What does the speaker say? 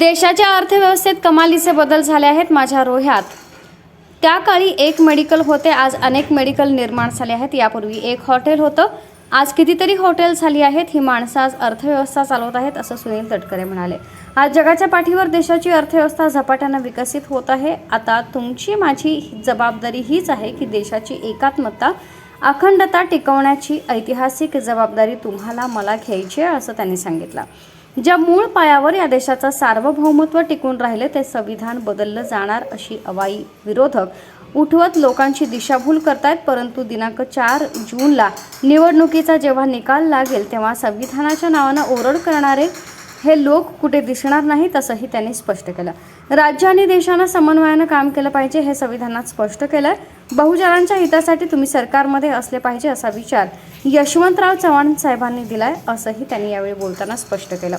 देशाच्या अर्थव्यवस्थेत कमालीचे बदल झाले आहेत माझ्या रोह्यात. त्या काळी एक मेडिकल होते आज अनेक मेडिकल निर्माण झाले आहेत. यापूर्वी एक हॉटेल होतं आज कितीतरी हॉटेल झाली आहेत. ही माणसं आज अर्थव्यवस्था चालवत आहेत असं सुनील तटकरे म्हणाले. आज जगाच्या पाठीवर देशाची अर्थव्यवस्था झपाट्यानं विकसित होत आहे. आता तुमची माझी जबाबदारी हीच आहे की देशाची एकात्मता अखंडता टिकवण्याची ऐतिहासिक जबाबदारी तुम्हाला मला घ्यायची आहे असं त्यांनी सांगितलं. ज्या मूळ पायावर या देशाचं सार्वभौमत्व टिकून राहिले ते संविधान बदललं जाणार अशी अवाई विरोधक उठवत लोकांची दिशाभूल करतायत परंतु दिनांक चार जूनला निवडणुकीचा जेव्हा निकाल लागेल तेव्हा संविधानाच्या नावानं ओरड करणारे हे लोक कुठे दिसणार नाहीत असंही त्यांनी स्पष्ट केलं. राज्य आणि देशानं समन्वयानं काम केलं पाहिजे हे संविधानात स्पष्ट केलंय. बहुजनांच्या हितासाठी तुम्ही सरकारमध्ये असले पाहिजे असा विचार यशवंतराव चव्हाण साहेबांनी दिलाय असंही त्यांनी यावेळी बोलताना स्पष्ट केलं.